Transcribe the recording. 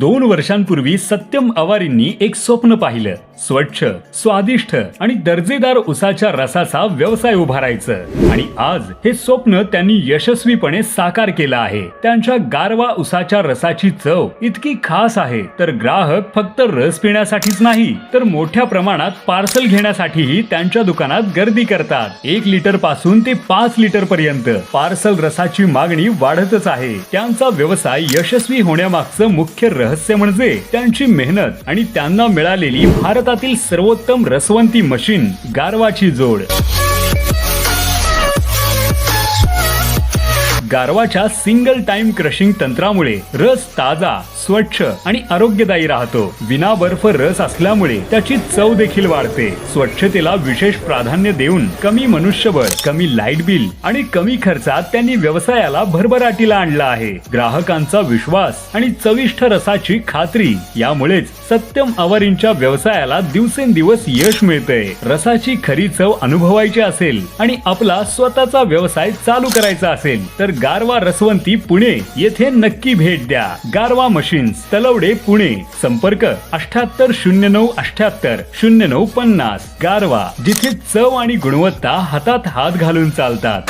दोन वर्षांपूर्वी सत्यम अवारींनी एक स्वप्न पाहिलं. स्वच्छ स्वादिष्ट आणि दर्जेदार उसाच्या रसाचा व्यवसाय उभारायचं. आणि आज हे स्वप्न त्यांनी यशस्वीपणे साकार केलं आहे. त्यांच्या गारवा उसाच्या रसाची चव इतकी खास आहे तर ग्राहक फक्त रस पिण्यासाठीच नाही तर मोठ्या प्रमाणात पार्सल घेण्यासाठीही त्यांच्या दुकानात गर्दी करतात. एक लिटरपासून ते पाच लिटर पर्यंत पार्सल रसाची मागणी वाढतच आहे. त्यांचा व्यवसाय यशस्वी होण्यामागचं मुख्य रहस्य म्हणजे त्यांची मेहनत आणि त्यांना मिळालेली भारत भारतातील सर्वोत्तम रसवंती मशीन गारवाची जोड. गारवाच्या सिंगल टाइम क्रशिंग तंत्रामुळे रस ताजा स्वच्छ आणि आरोग्यदायी राहतो. विना बर्फ रस असल्यामुळे त्याची चव देखील वाढते. स्वच्छतेला विशेष प्राधान्य देऊन कमी मनुष्यबळ कमी लाइट बिल आणि कमी खर्चात त्यांनी व्यवसायाला भरभराटीला आणला आहे. ग्राहकांचा विश्वास आणि चविष्ट रसाची खात्री यामुळेच सत्यम अवरींच्या व्यवसायाला दिवसेंदिवस यश मिळतंय. रसाची खरी चव अनुभवायची असेल आणि आपला स्वतःचा व्यवसाय चालू करायचा असेल तर गारवा रसवंती पुणे. येथे नक्की भेट द्या. गारवा मशीन्स तलवडे पुणे. संपर्क अठ्याहत्तर शून्य नऊ अठ्याहत्तर शून्य नऊ पन्नास. गारवा जिथे चव आणि गुणवत्ता हातात हात घालून चालतात.